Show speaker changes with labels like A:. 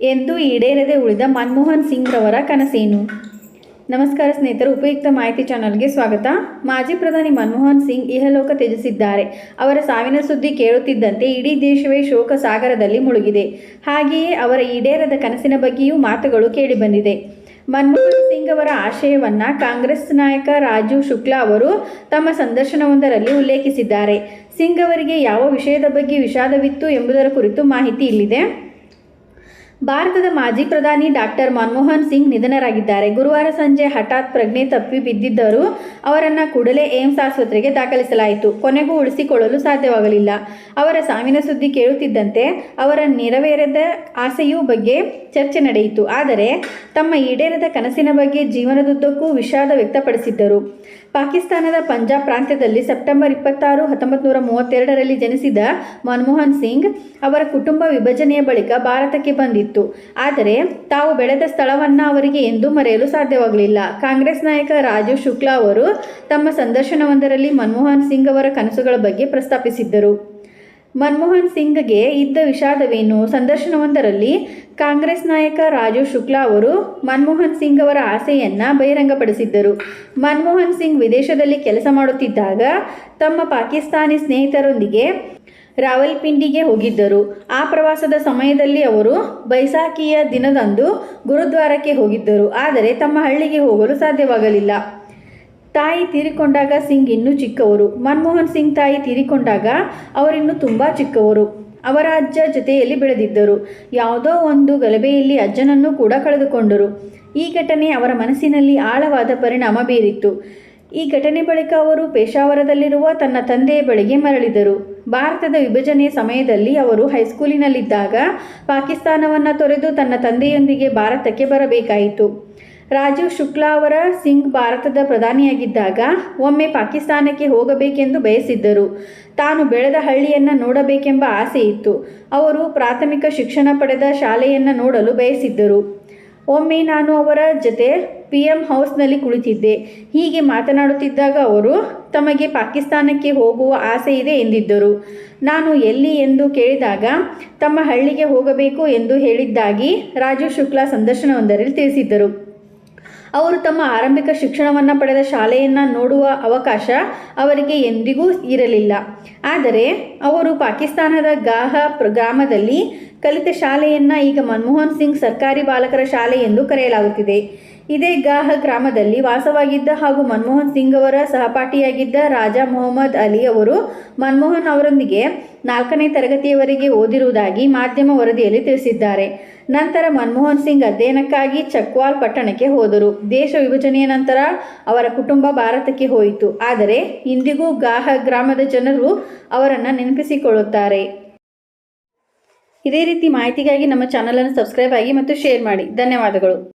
A: ಎಂದು ಈಡೇರದೆ ಉಳಿದ ಮನಮೋಹನ್ ಸಿಂಗ್ ರವರ ಕನಸೇನು? ನಮಸ್ಕಾರ ಸ್ನೇಹಿತರು, ಉಪಯುಕ್ತ ಮಾಹಿತಿ ಚಾನಲ್ಗೆ ಸ್ವಾಗತ. ಮಾಜಿ ಪ್ರಧಾನಿ ಮನಮೋಹನ್ ಸಿಂಗ್ ಇಹಲೋಕ ತ್ಯಜಿಸಿದ್ದಾರೆ. ಅವರ ಸಾವಿನ ಸುದ್ದಿ ಕೇಳುತ್ತಿದ್ದಂತೆ ಇಡೀ ದೇಶವೇ ಶೋಕ ಸಾಗರದಲ್ಲಿ ಮುಳುಗಿದೆ. ಹಾಗೆಯೇ ಅವರ ಈಡೇರದ ಕನಸಿನ ಬಗ್ಗೆಯೂ ಮಾತುಗಳು ಕೇಳಿಬಂದಿದೆ. ಮನಮೋಹನ್ ಸಿಂಗ್ ಅವರ ಆಶಯವನ್ನ ಕಾಂಗ್ರೆಸ್ ನಾಯಕ ರಾಜೀವ್ ಶುಕ್ಲಾ ಅವರು ತಮ್ಮ ಸಂದರ್ಶನವೊಂದರಲ್ಲಿ ಉಲ್ಲೇಖಿಸಿದ್ದಾರೆ. ಸಿಂಗ್ ಅವರಿಗೆ ಯಾವ ವಿಷಯದ ಬಗ್ಗೆ ವಿಷಾದವಿತ್ತು ಎಂಬುದರ ಕುರಿತು ಮಾಹಿತಿ ಇಲ್ಲಿದೆ. ಭಾರತದ ಮಾಜಿ ಪ್ರಧಾನಿ ಡಾಕ್ಟರ್ ಮನಮೋಹನ್ ಸಿಂಗ್ ನಿಧನರಾಗಿದ್ದಾರೆ. ಗುರುವಾರ ಸಂಜೆ ಹಠಾತ್ ಪ್ರಜ್ಞೆ ತಪ್ಪಿ ಬಿದ್ದಿದ್ದರು ಅವರನ್ನು ಕೂಡಲೇ ಏಮ್ಸ್ ಆಸ್ಪತ್ರೆಗೆ ದಾಖಲಿಸಲಾಯಿತು. ಕೊನೆಗೂ ಉಳಿಸಿಕೊಳ್ಳಲು ಸಾಧ್ಯವಾಗಲಿಲ್ಲ. ಅವರ ಸಾವಿನ ಸುದ್ದಿ ಕೇಳುತ್ತಿದ್ದಂತೆ ಅವರ ನೆರವೇರದ ಆಸೆಯೂ ಬಗ್ಗೆ ಚರ್ಚೆ ನಡೆಯಿತು. ಆದರೆ ತಮ್ಮ ಈಡೇರದ ಕನಸಿನ ಬಗ್ಗೆ ಜೀವನದುದ್ದಕ್ಕೂ ವಿಷಾದ ವ್ಯಕ್ತಪಡಿಸಿದ್ದರು. ಪಾಕಿಸ್ತಾನದ ಪಂಜಾಬ್ ಪ್ರಾಂತ್ಯದಲ್ಲಿ ಸೆಪ್ಟೆಂಬರ್ ಇಪ್ಪತ್ತಾರು ಹತ್ತೊಂಬತ್ತು ನೂರ ಮೂವತ್ತೆರಡರಲ್ಲಿ ಜನಿಸಿದ ಮನಮೋಹನ್ ಸಿಂಗ್ ಅವರ ಕುಟುಂಬ ವಿಭಜನೆಯ ಬಳಿಕ ಭಾರತಕ್ಕೆ ಬಂದಿತ್ತು. ಆದರೆ ತಾವು ಬೆಳೆದ ಸ್ಥಳವನ್ನು ಅವರಿಗೆ ಎಂದೂ ಮರೆಯಲು ಸಾಧ್ಯವಾಗಲಿಲ್ಲ. ಕಾಂಗ್ರೆಸ್ ನಾಯಕ ರಾಜೀವ್ ಶುಕ್ಲಾ ಅವರು ತಮ್ಮ ಸಂದರ್ಶನವೊಂದರಲ್ಲಿ ಮನಮೋಹನ್ ಸಿಂಗ್ ಅವರ ಕನಸುಗಳ ಬಗ್ಗೆ ಪ್ರಸ್ತಾಪಿಸಿದ್ದರು. ಮನಮೋಹನ್ ಸಿಂಗ್ಗೆ ಇದ್ದ ವಿಷಾದವೇನು? ಸಂದರ್ಶನವೊಂದರಲ್ಲಿ ಕಾಂಗ್ರೆಸ್ ನಾಯಕ ರಾಜೀವ್ ಶುಕ್ಲಾ ಅವರು ಮನಮೋಹನ್ ಸಿಂಗ್ ಅವರ ಆಸೆಯನ್ನು ಬಹಿರಂಗಪಡಿಸಿದ್ದರು. ಮನಮೋಹನ್ ಸಿಂಗ್ ವಿದೇಶದಲ್ಲಿ ಕೆಲಸ ಮಾಡುತ್ತಿದ್ದಾಗ ತಮ್ಮ ಪಾಕಿಸ್ತಾನಿ ಸ್ನೇಹಿತರೊಂದಿಗೆ ರಾವಲ್ಪಿಂಡಿಗೆ ಹೋಗಿದ್ದರು. ಆ ಪ್ರವಾಸದ ಸಮಯದಲ್ಲಿ ಅವರು ಬೈಸಾಖಿಯ ದಿನದಂದು ಗುರುದ್ವಾರಕ್ಕೆ ಹೋಗಿದ್ದರು. ಆದರೆ ತಮ್ಮ ಹಳ್ಳಿಗೆ ಹೋಗಲು ಸಾಧ್ಯವಾಗಲಿಲ್ಲ. ತಾಯಿ ತೀರಿಕೊಂಡಾಗ ಸಿಂಗ್ ಇನ್ನೂ ಚಿಕ್ಕವರು. ಮನಮೋಹನ್ ಸಿಂಗ್ ತಾಯಿ ತೀರಿಕೊಂಡಾಗ ಅವರಿನ್ನೂ ತುಂಬ ಚಿಕ್ಕವರು. ಅವರ ಅಜ್ಜ ಜೊತೆಯಲ್ಲಿ ಬೆಳೆದಿದ್ದರು. ಯಾವುದೋ ಒಂದು ಗಲಭೆಯಲ್ಲಿ ಅಜ್ಜನನ್ನು ಕೂಡ ಕಳೆದುಕೊಂಡರು. ಈ ಘಟನೆ ಅವರ ಮನಸ್ಸಿನಲ್ಲಿ ಆಳವಾದ ಪರಿಣಾಮ ಬೀರಿತ್ತು. ಈ ಘಟನೆ ಬಳಿಕ ಅವರು ಪೇಶಾವರದಲ್ಲಿರುವ ತನ್ನ ತಂದೆಯ ಬಳಿಗೆ ಮರಳಿದರು. ಭಾರತದ ವಿಭಜನೆಯ ಸಮಯದಲ್ಲಿ ಅವರು ಹೈಸ್ಕೂಲಿನಲ್ಲಿದ್ದಾಗ ಪಾಕಿಸ್ತಾನವನ್ನು ತೊರೆದು ತನ್ನ ತಂದೆಯೊಂದಿಗೆ ಭಾರತಕ್ಕೆ ಬರಬೇಕಾಯಿತು. ರಾಜೀವ್ ಶುಕ್ಲಾ ಅವರ ಸಿಂಗ್ ಭಾರತದ ಪ್ರಧಾನಿಯಾಗಿದ್ದಾಗ ಒಮ್ಮೆ ಪಾಕಿಸ್ತಾನಕ್ಕೆ ಹೋಗಬೇಕೆಂದು ಬಯಸಿದ್ದರು. ತಾನು ಬೆಳೆದ ಹಳ್ಳಿಯನ್ನು ನೋಡಬೇಕೆಂಬ ಆಸೆ ಇತ್ತು ಅವರು ಪ್ರಾಥಮಿಕ ಶಿಕ್ಷಣ ಪಡೆದ ಶಾಲೆಯನ್ನು ನೋಡಲು ಬಯಸಿದ್ದರು. ಒಮ್ಮೆ ನಾನು ಅವರ ಜೊತೆ ಪಿ ಎಂ ಹೌಸ್ನಲ್ಲಿ ಕುಳಿತಿದ್ದೆ. ಹೀಗೆ ಮಾತನಾಡುತ್ತಿದ್ದಾಗ ಅವರು, ತಮಗೆ ಪಾಕಿಸ್ತಾನಕ್ಕೆ ಹೋಗುವ ಆಸೆ ಇದೆ ಎಂದಿದ್ದರು. ನಾನು ಎಲ್ಲಿ ಎಂದು ಕೇಳಿದಾಗ, ತಮ್ಮ ಹಳ್ಳಿಗೆ ಹೋಗಬೇಕು ಎಂದು ಹೇಳಿದ್ದಾಗಿ ರಾಜೀವ್ ಶುಕ್ಲಾ ಸಂದರ್ಶನವೊಂದರಲ್ಲಿ ತಿಳಿಸಿದ್ದರು. ಅವರು ತಮ್ಮ ಆರಂಭಿಕ ಶಿಕ್ಷಣವನ್ನು ಪಡೆದ ಶಾಲೆಯನ್ನು ನೋಡುವ ಅವಕಾಶ ಅವರಿಗೆ ಎಂದಿಗೂ ಇರಲಿಲ್ಲ. ಆದರೆ ಅವರು ಪಾಕಿಸ್ತಾನದ ಗಾಹ ಗ್ರಾಮದಲ್ಲಿ ಕಲಿತ ಶಾಲೆಯನ್ನು ಈಗ ಮನಮೋಹನ್ ಸಿಂಗ್ ಸರ್ಕಾರಿ ಬಾಲಕರ ಶಾಲೆ ಎಂದು ಕರೆಯಲಾಗುತ್ತಿದೆ. ಇದೇ ಗಾಹ ಗ್ರಾಮದಲ್ಲಿ ವಾಸವಾಗಿದ್ದ ಹಾಗೂ ಮನಮೋಹನ್ ಸಿಂಗ್ ಅವರ ಸಹಪಾಠಿಯಾಗಿದ್ದ ರಾಜಾ ಮೊಹಮ್ಮದ್ ಅಲಿ ಅವರು ಮನಮೋಹನ್ ಅವರೊಂದಿಗೆ ನಾಲ್ಕನೇ ತರಗತಿಯವರೆಗೆ ಓದಿರುವುದಾಗಿ ಮಾಧ್ಯಮ ವರದಿಯಲ್ಲಿ ತಿಳಿಸಿದ್ದಾರೆ. ನಂತರ ಮನಮೋಹನ್ ಸಿಂಗ್ ಅಧ್ಯಯನಕ್ಕಾಗಿ ಚಕ್ವಾಲ್ ಪಟ್ಟಣಕ್ಕೆ ಹೋದರು. ದೇಶ ವಿಭಜನೆಯ ನಂತರ ಅವರ ಕುಟುಂಬ ಭಾರತಕ್ಕೆ ಹೋಯಿತು. ಆದರೆ ಇಂದಿಗೂ ಗಾಹ ಗ್ರಾಮದ ಜನರು ಅವರನ್ನು ನೆನಪಿಸಿಕೊಳ್ಳುತ್ತಾರೆ. ಇದೇ ರೀತಿ ಮಾಹಿತಿಗಾಗಿ ನಮ್ಮ ಚಾನಲನ್ನು ಸಬ್ಸ್ಕ್ರೈಬ್ ಆಗಿ ಮತ್ತು ಶೇರ್ ಮಾಡಿ. ಧನ್ಯವಾದಗಳು.